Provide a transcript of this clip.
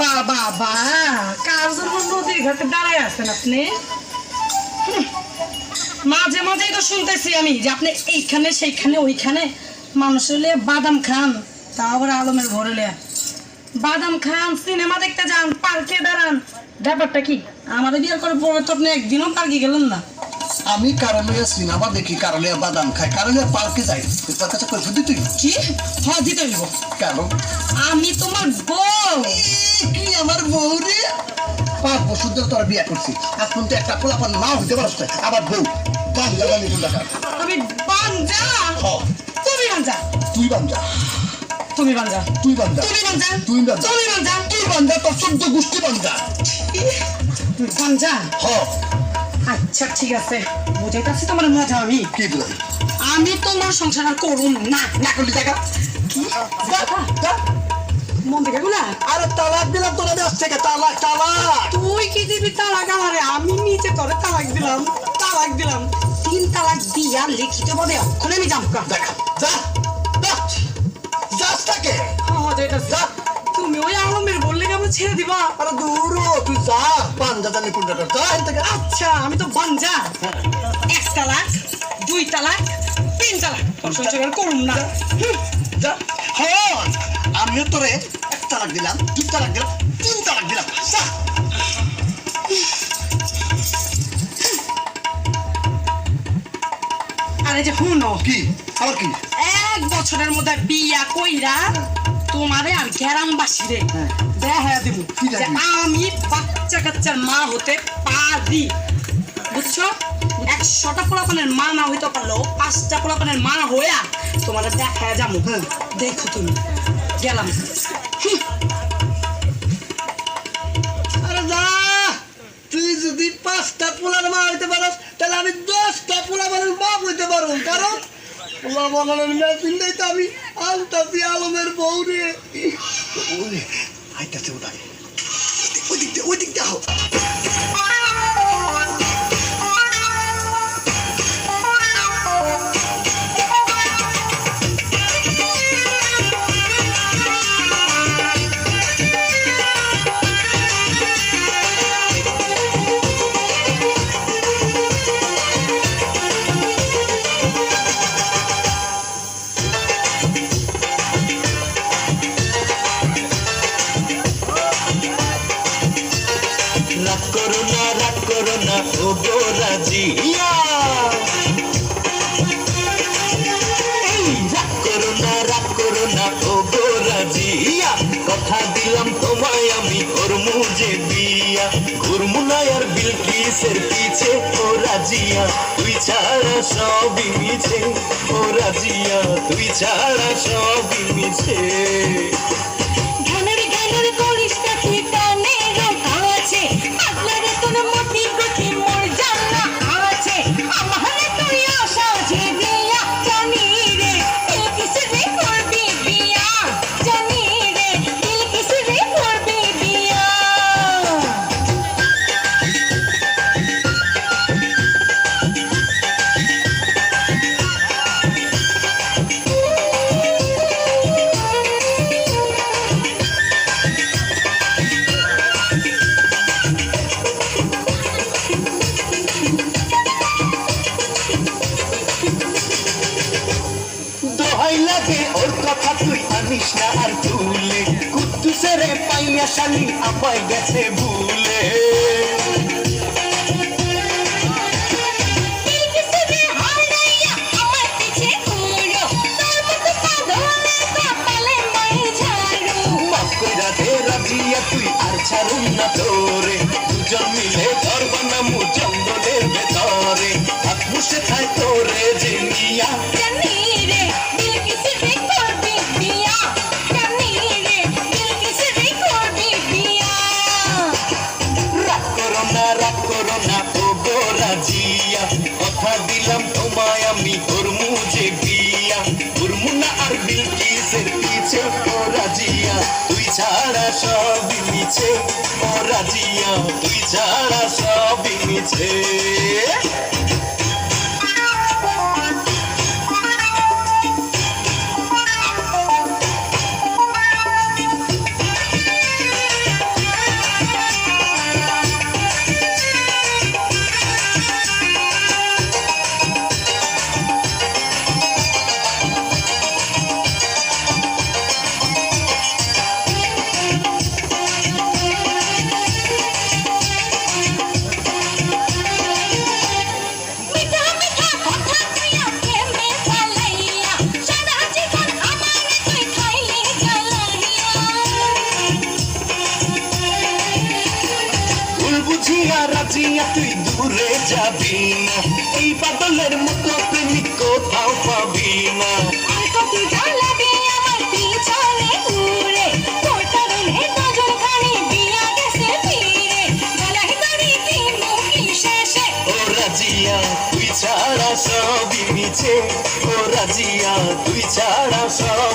বাবা বাবা। কার জন্য নদীর ঘাটে দাঁড়ায় আছেন আপনি? মাঝে মাঝেই তো শুনতেছি আমি যে আপনি এইখানে সেইখানে ওইখানে মানুষের লিয়ে বাদাম খান। তা আবার আলমের ঘরে বাদাম খান সিনেমা দেখতে যান পার্কে দাঁড়ান। ব্যাপারটা কি? আমাদের বিয়ের করে পরে তো আপনি একদিনও পার্কে গেলেন না। আমি কারণে সিনেমা দেখি কারণে বাদাম খাই কারণে পার্কে যাই। তোর কাছে কই কি? হ্যাঁ দিতে হইব কেন? আমি তোমার বউ। তোর বিয়ে করছি। আজ একটা পোলাপান না হইতে পারছ আবার বউ। বাঞ্জা তুমি বাঞ্জা? তুই বান্ধা তুমি বাঞ্জা? তুই বান্ধা তুমি বাঞ্জা? তুই বান্ধা তুমি বাঞ্জা? তুই বান্ধা তোর চোদ্দ গোষ্ঠী বান্ধা বাঞ্জা? হ। আচ্ছা ঠিক আছে। বুঝাইতেছি তোমার মজা আমি। কি দিলাম আমি তোমার সংসার করুন না। না করলি টাকা কি। মন থেকে গুলা? আরে তালাক দিলাম তোর আমি আসছে কে তালাক তালাক। তুই কি দিবি তালাক আমারে? আমি নিজে তোরে তালাক দিলাম তালাক দিলাম। তিন তালাক দিয়া লিখিত ভাবে অক্ষরে আমি জামকা দেখা যা যাস তাকে। মজা এটা যা। তুমি ওই আলমের বললে কি আমরা ছেড়ে দিবা? আরে দূর তুই যা। পাঞ্জা জানি কোন টাকা যা এখান থেকে। আচ্ছা আমি তো বাঞ্জা এক তালাক দুই তালাক তিন তালাক। সংসার করুন না। যা। হন! আমিও তোরে এক তালাক দিলাম দুই তালাক দিলাম তিন তালাক দিলাম। যা। আরে যে হুনো কি? আবার কি? এক বছরের মধ্যে বিয়া কইরা তোমারে আর গ্রামবাসী রে। হ্যাঁ। দেখা দেবো। যে আমি বাচ্চা কাচ্চার মা হতে পারি। বুঝছ? একশোটা পোলাপানের মা না হইতে পারলেও পাঁচটা পোলাপানের মা হইয়া তোমার দেখা যাব হ্যাঁ। দেখো তুমি, গেলাম। তুই যদি পাঁচটা পোলার মা হইতে পারস, তাহলে আমি দশটা পোলা বানের বাপ হইতে পারব। কারণ তো আমি আলমের বউ রে। ওটাই ওই ওই বিলকিসের পিছে ও রাজিয়া তুই ছাড়া সবই মিছে। ও রাজিয়া তুই ছাড়া সবই মিছে। দোহাই লাগে, ওর কথা তুই আনিস না আর ভুলে। কুদ্দুসেরে পাইয়া শালি আমায় গেছে ভুলে। গো রাজিয়া কথা দিলাম তোমায় আমি করমু যে বিয়া। করমু না আর বিলকিসের পিছে, ও রাজিয়া, তুই ছাড়া সব মিছে। ও রাজিয়া, তুই ছাড়া সব মিছে। নিয়ে তুই দূরে যাবি না। এই বাদলের মতো প্রেমিক কোথাও পাবি না। রাজিয়া তুই ছাড়া সবই মিছে। ও রাজিয়া তুই ছাড়া মিছে